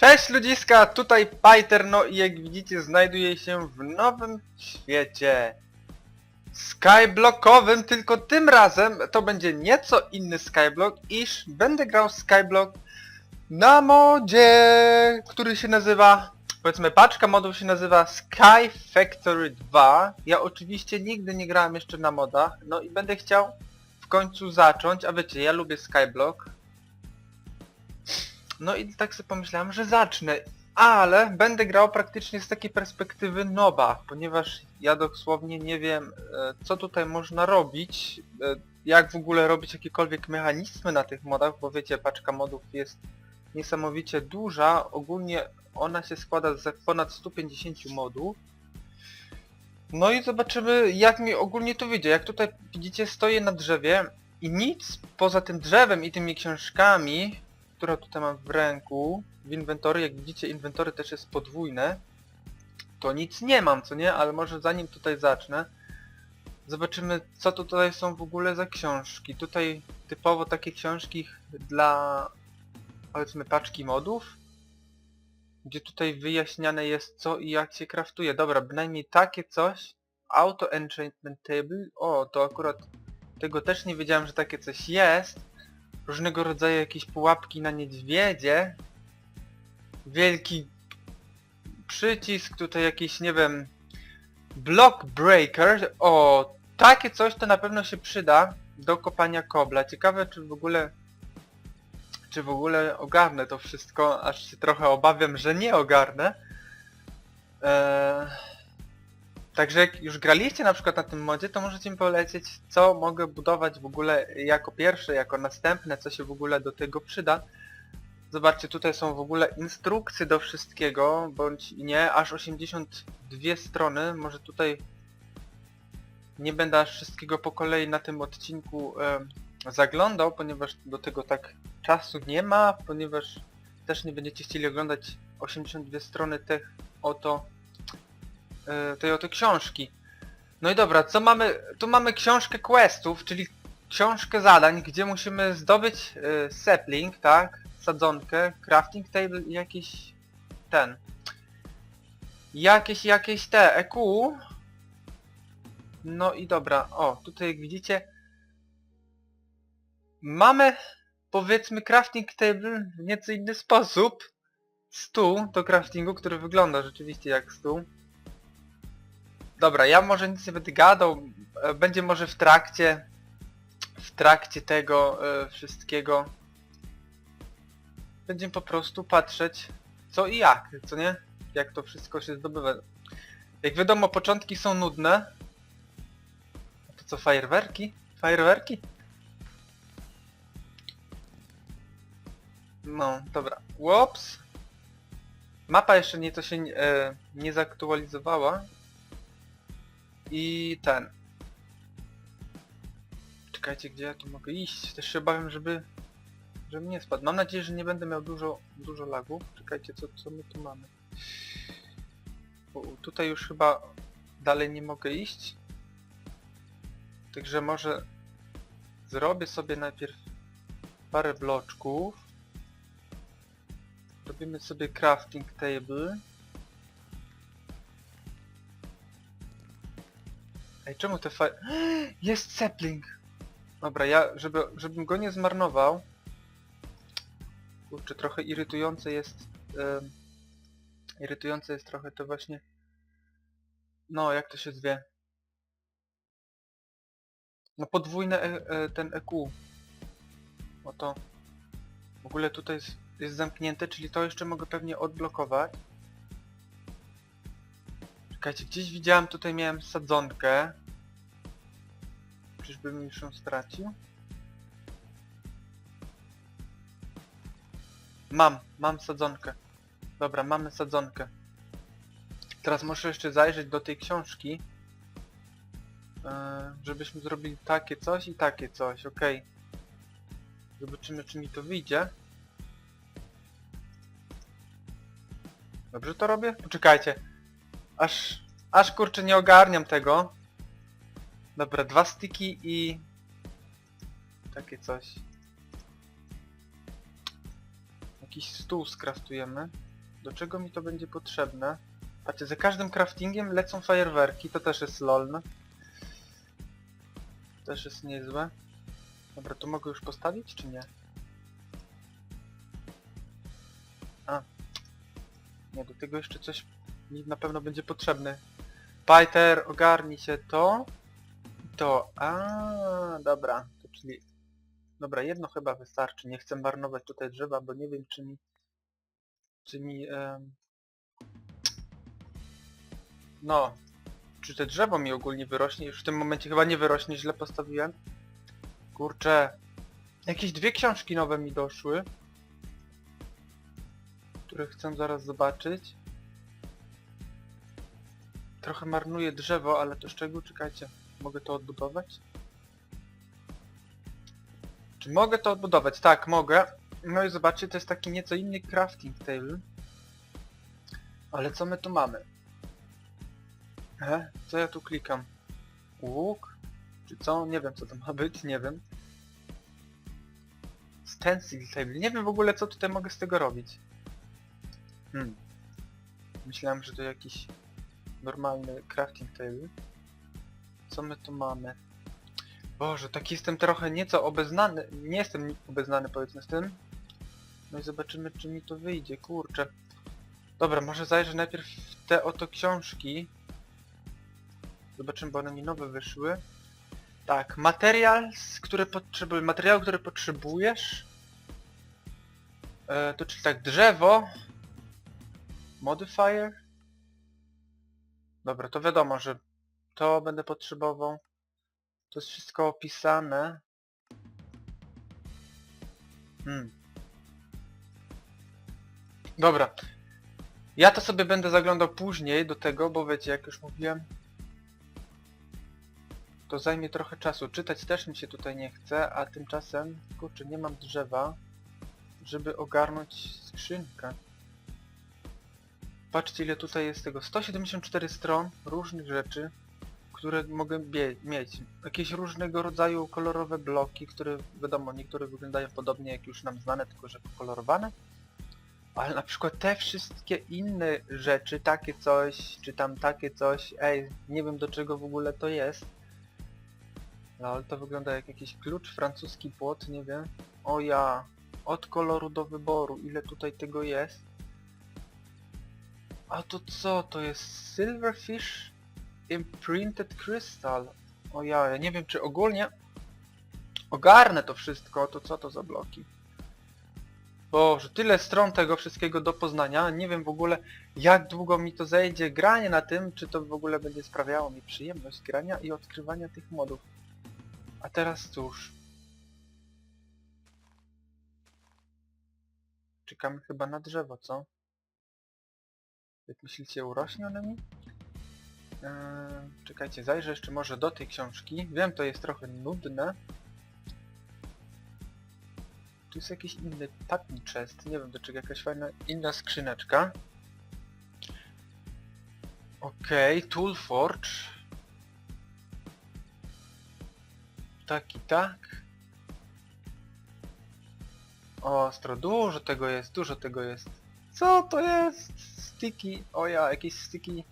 Cześć ludziska, tutaj Pajter, no i jak widzicie znajduję się w nowym świecie skyblockowym, tylko tym razem to będzie nieco inny skyblock, iż będę grał skyblock na modzie, który się nazywa, powiedzmy paczka modów się nazywa Sky Factory 2. Ja oczywiście nigdy nie grałem jeszcze na modach, no i będę chciał w końcu zacząć, a wiecie, ja lubię skyblock, no i tak sobie pomyślałem, że zacznę, ale będę grał praktycznie z takiej perspektywy noba, ponieważ ja dosłownie nie wiem, e, co tutaj można robić, e, jak w ogóle robić jakiekolwiek mechanizmy na tych modach, bo wiecie, paczka modów jest niesamowicie duża, ogólnie ona się składa z ponad 150 modów. No i zobaczymy, jak mi ogólnie to wyjdzie. Jak tutaj widzicie, stoję na drzewie i nic poza tym drzewem i tymi książkami, które tutaj mam w ręku, w inwentory, jak widzicie inwentory też jest podwójne, to nic nie mam, co nie? Ale może zanim tutaj zacznę, zobaczymy co tutaj są w ogóle za książki. Tutaj typowo takie książki dla powiedzmy paczki modów, gdzie tutaj wyjaśniane jest co i jak się kraftuje. Dobra, bynajmniej takie coś. Auto Enchantment Table. O, to akurat tego też nie wiedziałem, że takie coś jest różnego rodzaju jakieś pułapki na niedźwiedzie. Wielki przycisk, tutaj jakiś, nie wiem, block breaker. O, takie coś to na pewno się przyda do kopania kobla. Ciekawe czy w ogóle czy w ogóle ogarnę to wszystko, aż się trochę obawiam, że nie ogarnę. Eee... Także jak już graliście na przykład na tym modzie, to możecie mi polecieć, co mogę budować w ogóle jako pierwsze, jako następne, co się w ogóle do tego przyda. Zobaczcie, tutaj są w ogóle instrukcje do wszystkiego, bądź nie, aż 82 strony. Może tutaj nie będę aż wszystkiego po kolei na tym odcinku e, zaglądał, ponieważ do tego tak czasu nie ma, ponieważ też nie będziecie chcieli oglądać 82 strony tych oto e, tej oto książki. No i dobra, co mamy? Tu mamy książkę questów, czyli książkę zadań, gdzie musimy zdobyć e, sapling, tak? Sadzonkę, crafting table i jakiś ten. Jakieś, jakieś te EQ. No i dobra, o, tutaj jak widzicie mamy powiedzmy crafting table w nieco inny sposób. Stół do craftingu, który wygląda rzeczywiście jak stół. Dobra, ja może nic nie będę gadał, e, będzie może w trakcie w trakcie tego e, wszystkiego będziemy po prostu patrzeć co i jak, co nie? Jak to wszystko się zdobywa. Jak wiadomo, początki są nudne. A to co, fajerwerki? Fajerwerki? No, dobra. Łops! Mapa jeszcze nieco się e, nie zaktualizowała. I ten. Czekajcie, gdzie ja tu mogę iść? Też się obawiam, żeby... Żeby nie spadł. Mam nadzieję, że nie będę miał dużo, dużo lagów. Czekajcie, co, co my tu mamy? O, tutaj już chyba dalej nie mogę iść. Także może zrobię sobie najpierw parę bloczków. Robimy sobie crafting table. Ej, czemu te fa... Jest sapling! Dobra, ja, żeby, żebym go nie zmarnował... Kurczę, trochę irytujące jest... irytujące jest trochę to właśnie... No, jak to się zwie? No podwójne e, e, ten EQ. Oto. W ogóle tutaj jest, jest zamknięte, czyli to jeszcze mogę pewnie odblokować. Czekajcie, gdzieś widziałem, tutaj miałem sadzonkę. Czyżbym już ją stracił? Mam, mam sadzonkę. Dobra, mamy sadzonkę. Teraz muszę jeszcze zajrzeć do tej książki. e, Żebyśmy zrobili takie coś i takie coś, okej. Zobaczymy czy mi to wyjdzie. Dobrze to robię? Poczekajcie. Aż, aż kurczę nie ogarniam tego. Dobra, dwa styki i... Takie coś. Jakiś stół skraftujemy. Do czego mi to będzie potrzebne? Patrzcie, za każdym craftingiem lecą fajerwerki, to też jest lolne. Też jest niezłe. Dobra, tu mogę już postawić, czy nie? A. Nie, do tego jeszcze coś mi na pewno będzie potrzebne. Pajter, ogarnij się to. To. A, dobra. To czyli... Dobra, jedno chyba wystarczy. Nie chcę marnować tutaj drzewa, bo nie wiem czy mi... Czy mi... em, No. Czy te drzewo mi ogólnie wyrośnie? Już w tym momencie chyba nie wyrośnie, źle postawiłem. Kurczę. Jakieś dwie książki nowe mi doszły. Które chcę zaraz zobaczyć. Trochę marnuje drzewo, ale to z czego? Czekajcie. Mogę to odbudować? Czy mogę to odbudować? Tak, mogę. No i zobaczcie, to jest taki nieco inny crafting table. Ale co my tu mamy? He? Co ja tu klikam? Łuk? Czy co? Nie wiem co to ma być, nie wiem. Stencil table. Nie wiem w ogóle co tutaj mogę z tego robić. Hmm. Myślałem, że to jakiś normalny crafting table. Co my tu mamy? Boże, tak jestem trochę nieco obeznany. Nie jestem obeznany powiedzmy z tym. No i zobaczymy czy mi to wyjdzie, kurczę. Dobra, może zajrzę najpierw w te oto książki. Zobaczymy, bo one mi nowe wyszły. Tak, materiał, który potrzebujesz, materiał, który potrzebujesz. E, to czyli tak, drzewo. Modifier. Dobra, to wiadomo, że to będę potrzebował. To jest wszystko opisane. Hmm. Dobra. Ja to sobie będę zaglądał później do tego, bo wiecie, jak już mówiłem, to zajmie trochę czasu. Czytać też mi się tutaj nie chce, a tymczasem, kurczę, nie mam drzewa, żeby ogarnąć skrzynkę. Patrzcie ile tutaj jest tego. 174 stron różnych rzeczy, które mogę mieć. Jakieś różnego rodzaju kolorowe bloki, które wiadomo, niektóre wyglądają podobnie jak już nam znane, tylko że pokolorowane. Ale na przykład te wszystkie inne rzeczy, takie coś, czy tam takie coś, ej, nie wiem do czego w ogóle to jest. No ale to wygląda jak jakiś klucz, francuski płot, nie wiem. O ja, od koloru do wyboru, ile tutaj tego jest. A to co? To jest Silverfish Imprinted Crystal. O ja, ja nie wiem czy ogólnie ogarnę to wszystko, to co to za bloki? Boże, tyle stron tego wszystkiego do poznania, nie wiem w ogóle jak długo mi to zejdzie granie na tym, czy to w ogóle będzie sprawiało mi przyjemność grania i odkrywania tych modów. A teraz cóż. Czekamy chyba na drzewo, co? Jak myślicie, urośnie one mi? Eee, czekajcie, zajrzę jeszcze może do tej książki. Wiem, to jest trochę nudne. Tu jest jakiś inny pattern chest, nie wiem do czego, jakaś fajna inna skrzyneczka. Okej, okay, Tool Forge. Tak i tak. Ostro, dużo tego jest, dużo tego jest. Co to jest? Sticky, o ja, jakieś sticky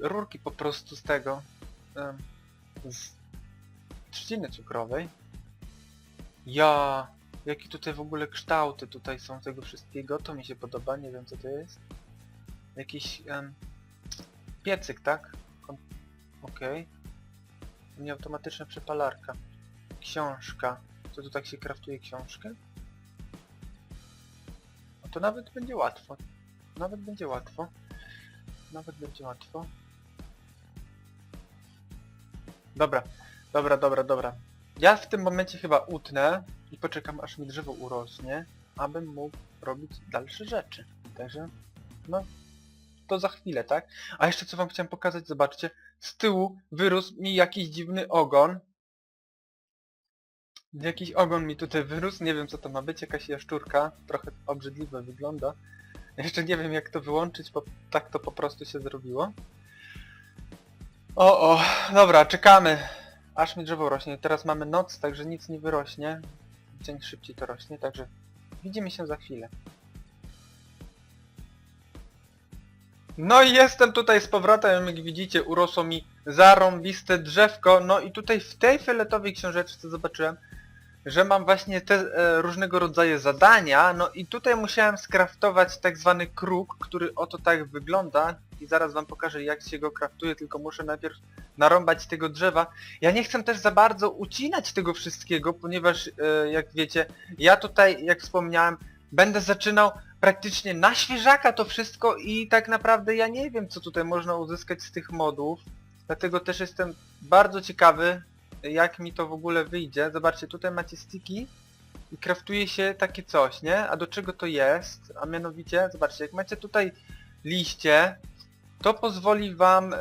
rurki po prostu z tego. z trzciny cukrowej. Ja, jakie tutaj w ogóle kształty tutaj są tego wszystkiego, to mi się podoba, nie wiem co to jest. Jakiś em, piecyk, tak? Okej. Nieautomatyczna przepalarka. Książka. Co tu tak się kraftuje książkę? No to nawet będzie łatwo. Nawet będzie łatwo. Nawet będzie łatwo. Dobra, dobra, dobra, dobra. Ja w tym momencie chyba utnę i poczekam aż mi drzewo urośnie, abym mógł robić dalsze rzeczy. Także, no, to za chwilę, tak? A jeszcze co wam chciałem pokazać, zobaczcie. Z tyłu wyrósł mi jakiś dziwny ogon. Jakiś ogon mi tutaj wyrósł, nie wiem co to ma być, jakaś jaszczurka. Trochę obrzydliwe wygląda. Jeszcze nie wiem jak to wyłączyć, bo tak to po prostu się zrobiło. O, o, dobra, czekamy. Aż mi drzewo rośnie. Teraz mamy noc, także nic nie wyrośnie. Dzień szybciej to rośnie, także widzimy się za chwilę. No i jestem tutaj z powrotem, jak widzicie, urosło mi zarąbiste drzewko. No i tutaj w tej fioletowej książeczce zobaczyłem, że mam właśnie te e, różnego rodzaju zadania. No i tutaj musiałem skraftować tak zwany kruk, który oto tak wygląda. I zaraz wam pokażę jak się go kraftuje, tylko muszę najpierw narąbać tego drzewa. Ja nie chcę też za bardzo ucinać tego wszystkiego, ponieważ e, jak wiecie, ja tutaj, jak wspomniałem, będę zaczynał praktycznie na świeżaka to wszystko i tak naprawdę ja nie wiem co tutaj można uzyskać z tych modów. Dlatego też jestem bardzo ciekawy jak mi to w ogóle wyjdzie. Zobaczcie, tutaj macie sticky i kraftuje się takie coś, nie? A do czego to jest? A mianowicie, zobaczcie, jak macie tutaj liście, to pozwoli wam, e,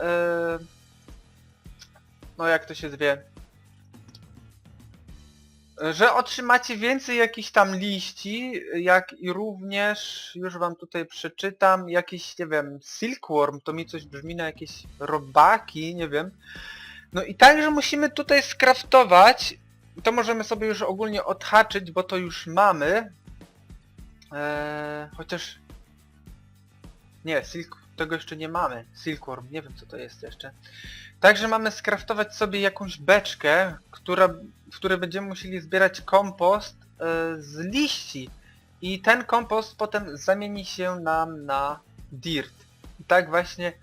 no jak to się zwie, że otrzymacie więcej jakichś tam liści, jak i również, już wam tutaj przeczytam, jakiś, nie wiem, silkworm, to mi coś brzmi na jakieś robaki, nie wiem. No i także musimy tutaj skraftować, to możemy sobie już ogólnie odhaczyć, bo to już mamy. Eee, chociaż... Nie, silk... tego jeszcze nie mamy. Silkworm, nie wiem co to jest jeszcze. Także mamy skraftować sobie jakąś beczkę, która, w której będziemy musieli zbierać kompost e, z liści. I ten kompost potem zamieni się nam na dirt. I tak właśnie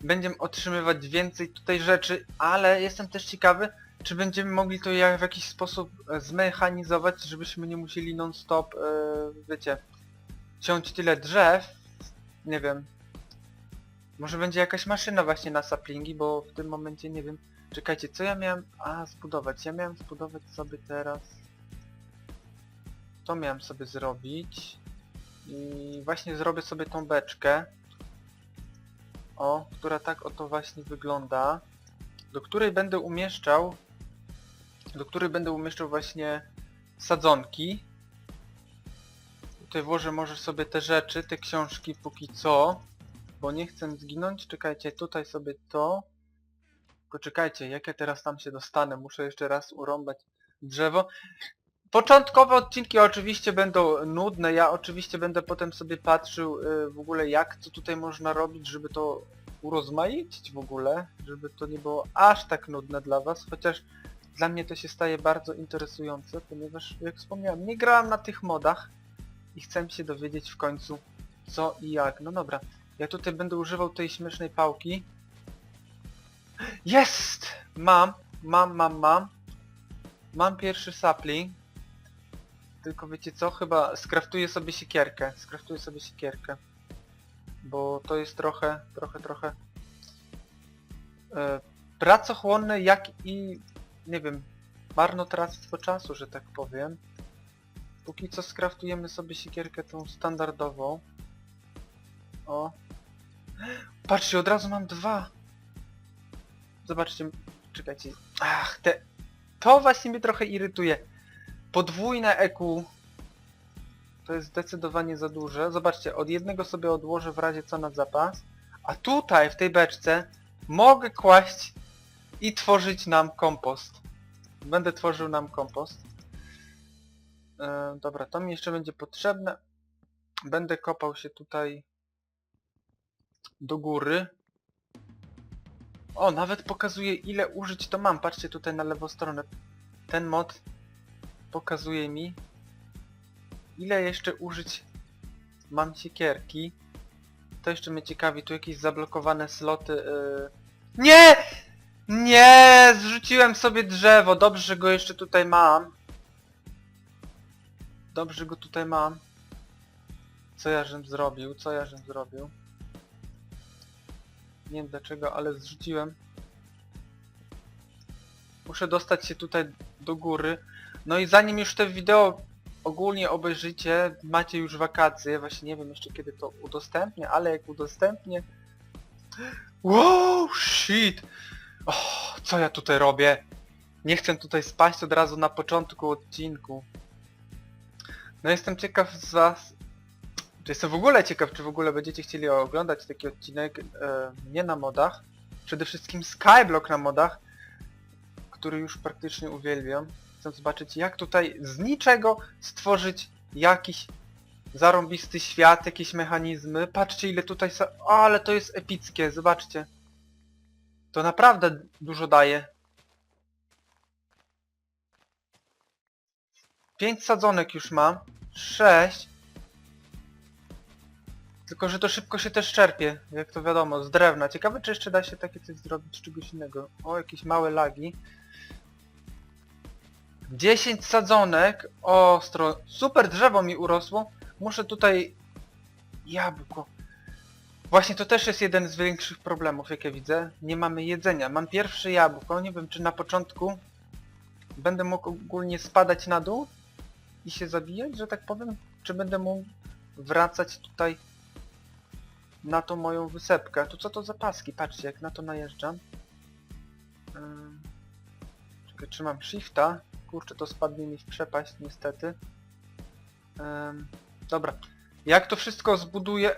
będziemy otrzymywać więcej tutaj rzeczy, ale jestem też ciekawy, czy będziemy mogli to jak w jakiś sposób e, zmechanizować, żebyśmy nie musieli non-stop, e, wiecie, ciąć tyle drzew. Nie wiem. Może będzie jakaś maszyna właśnie na saplingi, bo w tym momencie nie wiem. Czekajcie, co ja miałem... A, zbudować. Ja miałem zbudować sobie teraz... To miałem sobie zrobić. I właśnie zrobię sobie tą beczkę. O, która tak oto właśnie wygląda. Do której będę umieszczał... Do której będę umieszczał właśnie sadzonki. Tutaj włożę może sobie te rzeczy, te książki póki co. Bo nie chcę zginąć. Czekajcie, tutaj sobie to. Tylko czekajcie, jak ja teraz tam się dostanę. Muszę jeszcze raz urąbać drzewo. Początkowe odcinki oczywiście będą nudne. Ja oczywiście będę potem sobie patrzył y, w ogóle jak, co tutaj można robić, żeby to urozmaicić w ogóle. Żeby to nie było aż tak nudne dla was. Chociaż dla mnie to się staje bardzo interesujące, ponieważ jak wspomniałem, nie grałem na tych modach i chcę się dowiedzieć w końcu co i jak. No dobra, ja tutaj będę używał tej śmiesznej pałki. Jest! Mam, mam, mam, mam. Mam pierwszy sapling. Tylko wiecie co? Chyba skraftuję sobie siekierkę. Skraftuję sobie siekierkę. Bo to jest trochę, trochę, trochę e, pracochłonne jak i, nie wiem, marnotrawstwo czasu, że tak powiem. Póki co skraftujemy sobie siekierkę tą standardową. O. Patrzcie, od razu mam dwa. Zobaczcie, czekajcie. Ach, te... To właśnie mnie trochę irytuje. Podwójne EQ. To jest zdecydowanie za duże. Zobaczcie, od jednego sobie odłożę w razie co na zapas. A tutaj, w tej beczce, mogę kłaść i tworzyć nam kompost. Będę tworzył nam kompost. E, dobra, to mi jeszcze będzie potrzebne. Będę kopał się tutaj do góry. O, nawet pokazuje ile użyć to mam. Patrzcie tutaj na lewą stronę. Ten mod pokazuje mi ile jeszcze użyć mam siekierki. To jeszcze mnie ciekawi. Tu jakieś zablokowane sloty. Yy... Nie! Nie! Zrzuciłem sobie drzewo. Dobrze, że go jeszcze tutaj mam. Dobrze, że go tutaj mam. Co ja żem zrobił? Co ja żem zrobił? Nie wiem dlaczego, ale zrzuciłem. Muszę dostać się tutaj do góry. No i zanim już te wideo ogólnie obejrzycie, macie już wakacje, właśnie nie wiem jeszcze kiedy to udostępnię, ale jak udostępnię... Wow, shit! Oh, co ja tutaj robię? Nie chcę tutaj spaść od razu na początku odcinku. No jestem ciekaw z was... Czy jestem w ogóle ciekaw, czy w ogóle będziecie chcieli oglądać taki odcinek e, nie na modach. Przede wszystkim Skyblock na modach, który już praktycznie uwielbiam. Chcę zobaczyć jak tutaj z niczego stworzyć jakiś Zarąbisty świat, jakieś mechanizmy. Patrzcie ile tutaj sa... O, ale to jest epickie, zobaczcie. To naprawdę dużo daje. Pięć sadzonek już mam. Sześć. Tylko, że to szybko się też czerpie, jak to wiadomo, z drewna. Ciekawe, czy jeszcze da się takie coś zrobić z czegoś innego. O, jakieś małe lagi. 10 sadzonek. Ostro. Super drzewo mi urosło. Muszę tutaj... Jabłko. Właśnie to też jest jeden z większych problemów, jakie widzę. Nie mamy jedzenia. Mam pierwsze jabłko. Nie wiem, czy na początku będę mógł ogólnie spadać na dół i się zabijać, że tak powiem. Czy będę mógł wracać tutaj na tą moją wysepkę. Tu co to za paski? Patrzcie, jak na to najeżdżam. Ym, Czekaj, trzymam shifta. Kurczę, to spadnie mi w przepaść niestety. Ym, dobra. Jak to wszystko zbuduję...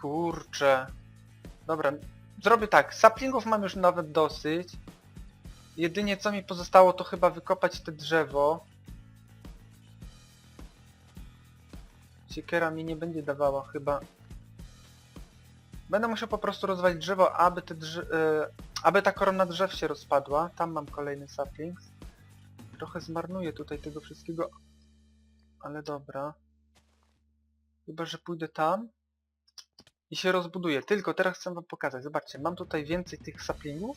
Kurczę. Dobra, zrobię tak. Saplingów mam już nawet dosyć. Jedynie co mi pozostało to chyba wykopać te drzewo. Siekiera mi nie będzie dawała chyba. Będę musiał po prostu rozwalić drzewo, aby te drze e, aby ta korona drzew się rozpadła. Tam mam kolejny saplings. Trochę zmarnuję tutaj tego wszystkiego. Ale dobra. Chyba, że pójdę tam i się rozbuduję. Tylko teraz chcę wam pokazać. Zobaczcie, mam tutaj więcej tych saplingów.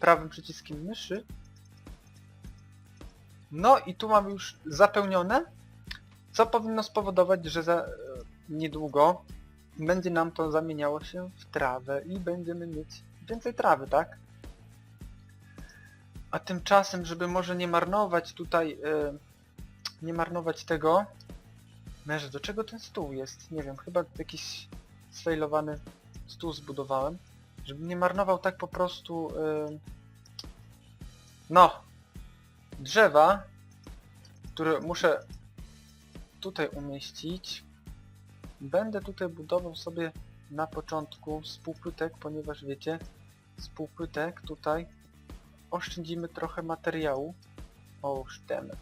Prawym przyciskiem myszy. No i tu mam już zapełnione. Co powinno spowodować, że za e, niedługo będzie nam to zamieniało się w trawę i będziemy mieć więcej trawy, tak? A tymczasem, żeby może nie marnować tutaj, e, nie marnować tego, Merze, do czego ten stół jest? Nie wiem, chyba jakiś sfejlowany stół zbudowałem. Żeby nie marnował tak po prostu, e, no, drzewa, które muszę tutaj umieścić. Będę tutaj budował sobie na początku z półpłytek, ponieważ wiecie, z półpłytek tutaj oszczędzimy trochę materiału. O, demy.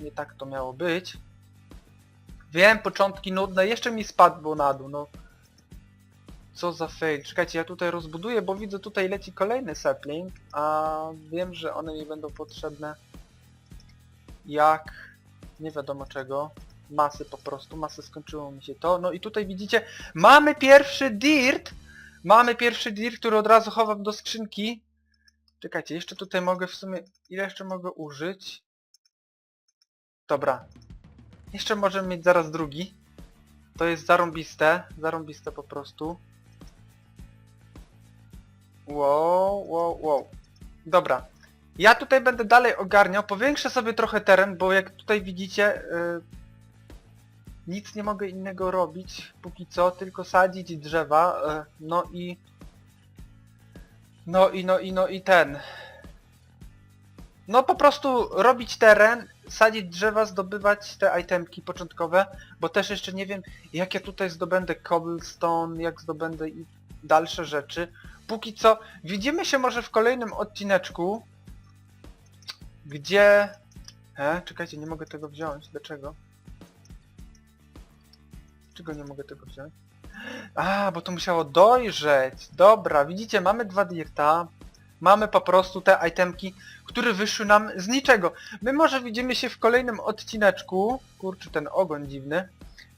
Nie tak to miało być. Wiem, początki nudne, jeszcze mi spadło na dół, no. Co za fail. Czekajcie, ja tutaj rozbuduję, bo widzę tutaj leci kolejny sapling, a wiem, że one mi będą potrzebne jak nie wiadomo czego. Masy po prostu, masy skończyło mi się to. No i tutaj widzicie, mamy pierwszy dirt! Mamy pierwszy dirt, który od razu chowam do skrzynki. Czekajcie, jeszcze tutaj mogę w sumie... Ile jeszcze mogę użyć? Dobra. Jeszcze możemy mieć zaraz drugi. To jest zarąbiste, zarąbiste po prostu. Wow, wow, wow. Dobra. Ja tutaj będę dalej ogarniał, powiększę sobie trochę teren, bo jak tutaj widzicie, yy, nic nie mogę innego robić póki co, tylko sadzić drzewa, yy, no i... No i no i no i ten... No po prostu robić teren, sadzić drzewa, zdobywać te itemki początkowe, bo też jeszcze nie wiem jak ja tutaj zdobędę cobblestone, jak zdobędę i dalsze rzeczy. Póki co, widzimy się może w kolejnym odcineczku, gdzie... E, czekajcie, nie mogę tego wziąć. Dlaczego? Czego nie mogę tego wziąć? A, bo to musiało dojrzeć. Dobra, widzicie, mamy dwa dirta. Mamy po prostu te itemki, które wyszły nam z niczego. My może widzimy się w kolejnym odcineczku. Kurczę, ten ogon dziwny.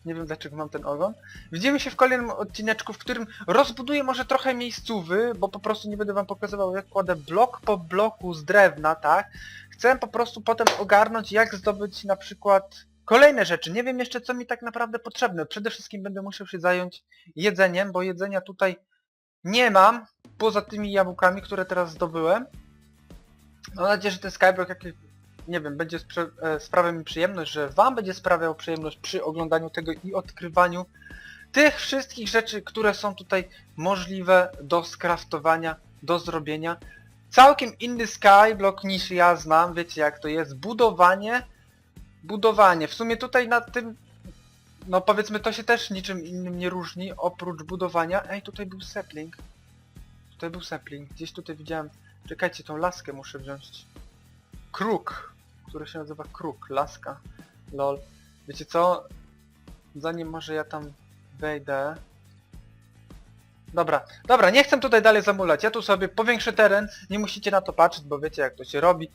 Nie wiem dlaczego mam ten ogon. Widzimy się w kolejnym odcineczku, w którym rozbuduję może trochę miejscówy, bo po prostu nie będę wam pokazywał jak kładę blok po bloku z drewna, tak? Chcę po prostu potem ogarnąć jak zdobyć na przykład kolejne rzeczy. Nie wiem jeszcze co mi tak naprawdę potrzebne. Przede wszystkim będę musiał się zająć jedzeniem, bo jedzenia tutaj nie mam, poza tymi jabłkami, które teraz zdobyłem. Mam nadzieję, że ten Skyblock jakiś, nie wiem, będzie spra e, sprawiał mi przyjemność, że wam będzie sprawiał przyjemność przy oglądaniu tego i odkrywaniu tych wszystkich rzeczy, które są tutaj możliwe do skraftowania, do zrobienia. Całkiem inny skyblock niż ja znam, wiecie jak to jest, budowanie, budowanie. W sumie tutaj na tym, no powiedzmy to się też niczym innym nie różni, oprócz budowania. Ej, tutaj był sapling. Tutaj był sapling, gdzieś tutaj widziałem, czekajcie, tą laskę muszę wziąć. Kruk, który się nazywa kruk, laska, lol. Wiecie co? Zanim może ja tam wejdę... Dobra, dobra, nie chcę tutaj dalej zamulać. Ja tu sobie powiększę teren, nie musicie na to patrzeć, bo wiecie jak to się robi.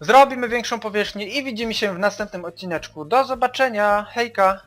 Zrobimy większą powierzchnię i widzimy się w następnym odcineczku. Do zobaczenia, hejka!